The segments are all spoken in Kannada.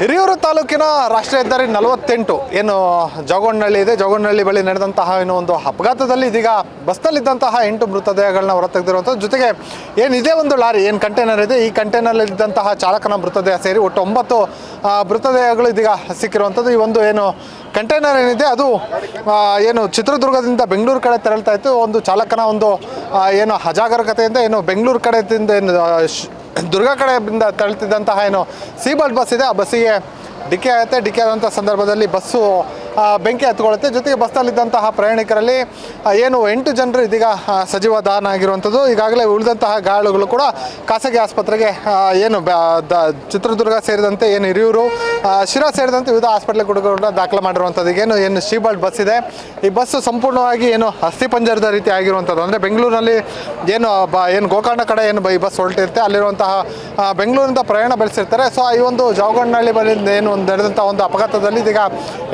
ಹಿರಿಯೂರು ತಾಲೂಕಿನ ರಾಷ್ಟ್ರೀಯ ಹೆದ್ದಾರಿ ನಲವತ್ತೆಂಟು. ಏನು ಜೋಗೊಂಡಹಳ್ಳಿ ಇದೆ. ಜೋಗೊಂಡಹಳ್ಳಿ ಬಳಿ ನಡೆದಂತಹ ಏನು ಒಂದು ಅಪಘಾತದಲ್ಲಿ ಇದೀಗ ಬಸ್ನಲ್ಲಿದ್ದಂತಹ ಎಂಟು ಮೃತದೇಹಗಳನ್ನ ಹೊರತೆಗೆದಿರುವಂಥದ್ದು. ಜೊತೆಗೆ ಏನು ಇದೇ ಒಂದು ಲಾರಿ, ಏನು ಕಂಟೈನರ್ ಇದೆ. ಈ ಕಂಟೈನರ್ಲಿದ್ದಂತಹ ಚಾಲಕನ ಮೃತದೇಹ ಸೇರಿ ಒಟ್ಟು ಒಂಬತ್ತು ಮೃತದೇಹಗಳು ಇದೀಗ ಸಿಕ್ಕಿರುವಂಥದ್ದು. ಈ ಒಂದು ಏನು ಕಂಟೈನರ್ ಏನಿದೆ, ಅದು ಏನು ಚಿತ್ರದುರ್ಗದಿಂದ ಬೆಂಗಳೂರು ಕಡೆ ತೆರಳ್ತಾ ಇತ್ತು. ಒಂದು ಚಾಲಕನ ಒಂದು ಏನು ಅಜಾಗರೂಕತೆಯಿಂದ ಏನು ಬೆಂಗಳೂರು ಕಡೆಯಿಂದ ಏನು ದುರ್ಗ ಕಡೆಯಿಂದ ತಳ್ತಿದ್ದಂತಹ ಏನು ಸೀಬಲ್ಟ್ ಬಸ್ ಇದೆ. ಆ ಬಸ್ಸಿಗೆ ಡಿಕ್ಕಿ ಆಗುತ್ತೆ. ಡಿಕ್ಕಿ ಆದಂಥ ಸಂದರ್ಭದಲ್ಲಿ ಬಸ್ಸು ಬೆಂಕಿ ಹತ್ಕೊಳ್ಳುತ್ತೆ. ಜೊತೆಗೆ ಬಸ್ನಲ್ಲಿದ್ದಂತಹ ಪ್ರಯಾಣಿಕರಲ್ಲಿ ಏನು ಎಂಟು ಜನರು ಇದೀಗ ಸಜೀವ ದಾನ ಆಗಿರುವಂಥದ್ದು. ಈಗಾಗಲೇ ಉಳಿದಂತಹ ಗಾಯಾಳುಗಳು ಕೂಡ ಖಾಸಗಿ ಆಸ್ಪತ್ರೆಗೆ ಏನು ಚಿತ್ರದುರ್ಗ ಸೇರಿದಂತೆ ಏನು ಹಿರಿಯೂರು ಶಿರಾ ಸೇರಿದಂತೆ ವಿವಿಧ ಆಸ್ಪೆಟ್ಲ್ ಕೂಡ ದಾಖಲೆ ಮಾಡಿರುವಂಥದ್ದು. ಏನು ಏನು ಶೀಬಲ್ಟ್ ಬಸ್ ಇದೆ. ಈ ಬಸ್ ಸಂಪೂರ್ಣವಾಗಿ ಏನು ಅಸ್ಥಿಪಂಜರದ ರೀತಿ ಆಗಿರುವಂಥದ್ದು. ಅಂದರೆ ಬೆಂಗಳೂರಿನಲ್ಲಿ ಏನು, ಬ, ಏನು ಗೋಕರ್ಣ ಕಡೆ ಏನು ಈ ಬಸ್ ಹೊರಟಿರುತ್ತೆ. ಅಲ್ಲಿರುವಂತಹ ಬೆಂಗಳೂರಿಂದ ಪ್ರಯಾಣ ಬೆಳೆಸಿರ್ತಾರೆ. ಸೊ ಈ ಒಂದು ಜಾವಗಣ್ಣಹಳ್ಳಿ ಬಳಿ ಏನು ಒಂದು ನಡೆದಂಥ ಒಂದು ಅಪಘಾತದಲ್ಲಿ ಇದೀಗ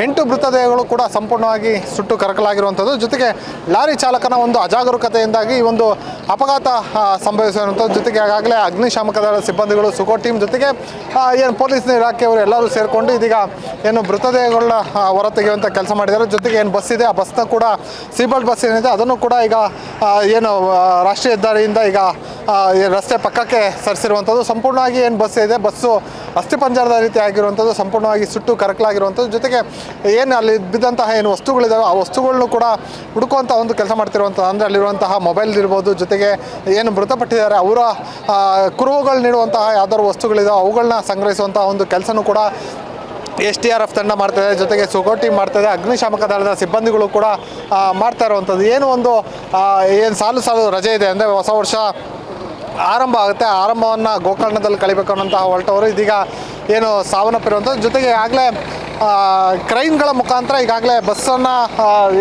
ಎಂಟು ಮೃತದೇಹಗಳು ಕೂಡ ಸಂಪೂರ್ಣವಾಗಿ ಸುಟ್ಟು ಕರಕಲಾಗಿರುವಂಥದ್ದು. ಜೊತೆಗೆ ಲಾರಿ ಚಾಲಕನ ಒಂದು ಅಜಾಗರೂಕತೆಯಿಂದಾಗಿ ಈ ಒಂದು ಅಪಘಾತ ಸಂಭವಿಸಿರುವಂಥದ್ದು ಜೊತೆಗೆ ಆಗಾಗಲೇ ಅಗ್ನಿಶಾಮಕ ದಳ ಸಿಬ್ಬಂದಿಗಳು, ಸುಕೋ ಟೀಮ್ ಜೊತೆಗೆ ಏನು ಪೊಲೀಸ್ ಇಲಾಖೆಯವರು ಎಲ್ಲರೂ ಸೇರಿಕೊಂಡು ಇದೀಗ ಏನು ಮೃತದೇಹಗಳನ್ನ ಹೊರ ಹೊರತೆಗೆಯುವಂಥ ಕೆಲಸ ಮಾಡಿದ್ದಾರೆ. ಜೊತೆಗೆ ಏನು ಬಸ್ ಇದೆ, ಆ ಬಸ್ನ ಕೂಡ, ಸೀಬಲ್ ಬಸ್ ಏನಿದೆ, ಅದನ್ನು ಕೂಡ ಈಗ ಏನು ರಾಷ್ಟ್ರೀಯ ಹೆದ್ದಾರಿಯಿಂದ ಈಗ ರಸ್ತೆ ಪಕ್ಕಕ್ಕೆ ಸರಿಸಿರುವಂಥದ್ದು. ಸಂಪೂರ್ಣವಾಗಿ ಏನು ಬಸ್ ಇದೆ, ಬಸ್ಸು ಅಸ್ಥಿಪಂಜರದ ರೀತಿ ಆಗಿರುವಂಥದ್ದು, ಸಂಪೂರ್ಣವಾಗಿ ಸುಟ್ಟು ಕರಕಲಾಗಿರುವಂಥದ್ದು. ಜೊತೆಗೆ ಏನು ಅಲ್ಲಿ ಬಿದ್ದಂತಹ ಏನು ವಸ್ತುಗಳಿದ್ದಾವೆ ಆ ವಸ್ತುಗಳನ್ನು ಕೂಡ ಹುಡುಕುವಂಥ ಒಂದು ಕೆಲಸ ಮಾಡ್ತಿರುವಂಥದ್ದು ಅಂದರೆ ಅಲ್ಲಿರುವಂತಹ ಮೊಬೈಲ್ ಇರ್ಬೋದು, ಜೊತೆಗೆ ಏನು ಮೃತಪಟ್ಟಿದ್ದಾರೆ, ಅವರ ಕುರುಹುಗಳು ನೀಡುವಂತಹ ಯಾವ್ದಾದ್ರು ವಸ್ತುಗಳಿದಾವೆ ಅವುಗಳನ್ನ ಸಂಗ್ರಹಿಸುವಂಥ ಒಂದು ಕೆಲಸನೂ ಕೂಡ ಎಸ್ ಟಿ ಆರ್ ಎಫ್ ತಂಡ ಮಾಡ್ತಾಯಿದೆ ಜೊತೆಗೆ ಸುಗೋಟಿ ಇದೆ ಅಗ್ನಿಶಾಮಕ ದಳದ ಸಿಬ್ಬಂದಿಗಳು ಕೂಡ ಮಾಡ್ತಾ ಇರುವಂಥದ್ದು. ಏನು ಒಂದು ಏನು ಸಾಲು ಸಾಲು ರಜೆ ಇದೆ, ಅಂದರೆ ಹೊಸ ವರ್ಷ ಆರಂಭ ಆಗುತ್ತೆ. ಆರಂಭವನ್ನು ಗೋಕರ್ಣದಲ್ಲಿ ಕಳಿಬೇಕು ಅನ್ನೋಂತಹ ಹೊರಟವರು ಇದೀಗ ಏನು ಸಾವನ್ನಪ್ಪಿರುವಂಥದ್ದು. ಜೊತೆಗೆ ಆಗಲೇ ಕ್ರೈನ್ಗಳ ಮುಖಾಂತರ ಈಗಾಗಲೇ ಬಸ್ಸನ್ನು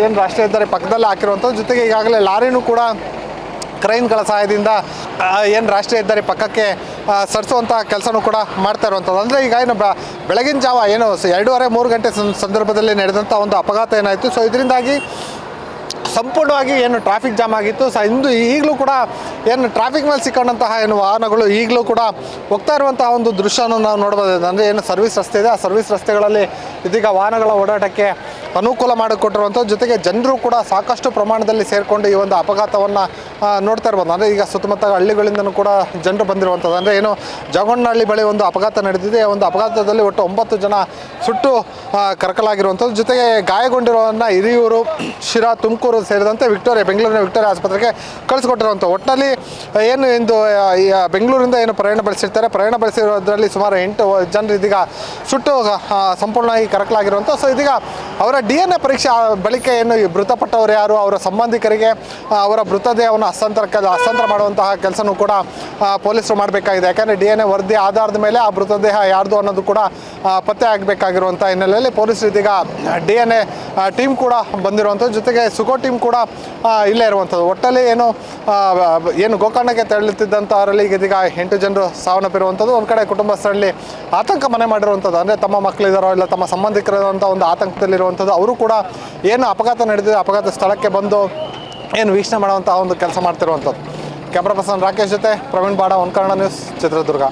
ಏನು ರಾಷ್ಟ್ರೀಯ ಹೆದ್ದಾರಿ ಪಕ್ಕದಲ್ಲಿ ಹಾಕಿರುವಂಥದ್ದು. ಜೊತೆಗೆ ಈಗಾಗಲೇ ಲಾರಿನೂ ಕೂಡ ಕ್ರೈನ್ಗಳ ಸಹಾಯದಿಂದ ಏನು ರಾಷ್ಟ್ರೀಯ ಹೆದ್ದಾರಿ ಪಕ್ಕಕ್ಕೆ ಸರಿಸುವಂಥ ಕೆಲಸನೂ ಕೂಡ ಮಾಡ್ತಾ ಇರುವಂಥದ್ದು. ಅಂದರೆ ಈಗ ಏನು ಬೆಳಗಿನ ಜಾವ ಏನು ಎರಡೂವರೆ ಮೂರು ಗಂಟೆ ಸಂದರ್ಭದಲ್ಲಿ ನಡೆದಂಥ ಒಂದು ಅಪಘಾತ ಏನಾಯಿತು. ಸೊ ಇದರಿಂದಾಗಿ ಸಂಪೂರ್ಣವಾಗಿ ಏನು ಟ್ರಾಫಿಕ್ ಜಾಮ್ ಆಗಿತ್ತು. ಸ ಇಂದು ಈಗಲೂ ಕೂಡ ಏನು ಟ್ರಾಫಿಕ್ ಮೇಲೆ ಸಿಕ್ಕಂತಹ ಏನು ವಾಹನಗಳು ಈಗಲೂ ಕೂಡ ಹೋಗ್ತಾ ಇರುವಂತಹ ಒಂದು ದೃಶ್ಯವನ್ನು ನಾವು ನೋಡ್ಬೋದು ಅಂದರೆ ಏನು ಸರ್ವಿಸ್ ರಸ್ತೆ ಇದೆ. ಆ ಸರ್ವಿಸ್ ರಸ್ತೆಗಳಲ್ಲಿ ಇದೀಗ ವಾಹನಗಳ ಓಡಾಟಕ್ಕೆ ಅನುಕೂಲ ಮಾಡಿಕೊಟ್ಟಿರುವಂಥದ್ದು. ಜೊತೆಗೆ ಜನರು ಕೂಡ ಸಾಕಷ್ಟು ಪ್ರಮಾಣದಲ್ಲಿ ಸೇರಿಕೊಂಡು ಈ ಒಂದು ಅಪಘಾತವನ್ನು ನೋಡ್ತಾ ಇರ್ಬೋದು. ಅಂದರೆ ಈಗ ಸುತ್ತಮುತ್ತ ಹಳ್ಳಿಗಳಿಂದನೂ ಕೂಡ ಜನರು ಬಂದಿರುವಂಥದ್ದು. ಅಂದರೆ ಏನು ಜಗಣ್ಣಹಳ್ಳಿ ಬಳಿ ಒಂದು ಅಪಘಾತ ನಡೆದಿದೆ. ಒಂದು ಅಪಘಾತದಲ್ಲಿ ಒಟ್ಟು ಒಂಬತ್ತು ಜನ ಸುಟ್ಟು ಕರಕಲಾಗಿರುವಂಥದ್ದು. ಜೊತೆಗೆ ಗಾಯಗೊಂಡಿರೋನ್ನ ಹಿರಿಯೂರು, ಶಿರಾ, ತುಮಕೂರು ಸೇರಿದಂತೆ ವಿಕ್ಟೋರಿಯಾ, ಬೆಂಗಳೂರಿನ ವಿಕ್ಟೋರಿಯಾ ಆಸ್ಪತ್ರೆಗೆ ಕಳಿಸ್ಕೊಟ್ಟಿರುವಂಥ ಒಟ್ಟಿನಲ್ಲಿ ಏನು ಇಂದು ಬೆಂಗಳೂರಿಂದ ಏನು ಪ್ರಯಾಣ ಬೆಳೆಸಿರ್ತಾರೆ. ಪ್ರಯಾಣ ಬೆಳೆಸಿರೋದ್ರಲ್ಲಿ ಸುಮಾರು ಎಂಟು ಜನರು ಇದೀಗ ಸುಟ್ಟು ಸಂಪೂರ್ಣವಾಗಿ ಕರಕಲಾಗಿರುವಂಥ ಸೊ ಇದೀಗ ಅವರ ಡಿ ಎನ್ ಎ ಪರೀಕ್ಷೆ ಬಳಿಕ ಏನು ಈ ಮೃತಪಟ್ಟವರು ಯಾರು, ಅವರ ಸಂಬಂಧಿಕರಿಗೆ ಅವರ ಮೃತದೇಹವನ್ನು ಹಸ್ತಾಂತರ ಹಸ್ತಾಂತರ ಮಾಡುವಂತಹ ಕೆಲಸನೂ ಕೂಡ ಪೊಲೀಸರು ಮಾಡಬೇಕಾಗಿದೆ. ಯಾಕಂದರೆ ಡಿ ಎನ್ ಎ ವರದಿ ಆಧಾರದ ಮೇಲೆ ಆ ಮೃತದೇಹ ಯಾರ್ದು ಅನ್ನೋದು ಕೂಡ ಪತ್ತೆ ಆಗಬೇಕಾಗಿರುವಂಥ ಹಿನ್ನೆಲೆಯಲ್ಲಿ ಪೊಲೀಸರು ಇದೀಗ ಡಿ ಎನ್ ಎ ಟೀಮ್ ಕೂಡ ಬಂದಿರುವಂಥದ್ದು. ಜೊತೆಗೆ ಸುಗೋ ಟೀಮ್ ಕೂಡ ಇಲ್ಲೇ ಇರುವಂಥದ್ದು. ಒಟ್ಟಲ್ಲಿ ಏನು ಏನು ಗೋಕರ್ಣಕ್ಕೆ ತೆರಳುತ್ತಿದ್ದಂಥವರಲ್ಲಿ ಇದೀಗ ಎಂಟು ಜನರು ಸಾವನ್ನಪ್ಪಿರುವಂಥದ್ದು. ಒಂದು ಕಡೆ ಕುಟುಂಬಸ್ಥರಲ್ಲಿ ಆತಂಕ ಮನೆ ಮಾಡಿರುವಂಥದ್ದು. ಅಂದರೆ ತಮ್ಮ ಮಕ್ಕಳಿದಾರೋ ಇಲ್ಲ, ತಮ್ಮ ಸಂಬಂಧಿಕರಿರುವಂಥ ಒಂದು ಆತಂಕದಲ್ಲಿರುವಂಥದ್ದು ಅವರು ಕೂಡ ಏನು ಅಪಘಾತ ನಡೆದಿದೆ, ಅಪಘಾತ ಸ್ಥಳಕ್ಕೆ ಬಂದು ಏನು ವೀಕ್ಷಣೆ ಮಾಡುವಂಥ ಒಂದು ಕೆಲಸ ಮಾಡ್ತಿರುವಂಥದ್ದು. ಕ್ಯಾಮ್ರಾ ಪರ್ಸನ್ ರಾಕೇಶ್ ಜೊತೆ ಪ್ರವೀಣ್ ಬಾಡ ಒನ್ ಕನ್ನಡ ನ್ಯೂಸ್, ಚಿತ್ರದುರ್ಗ.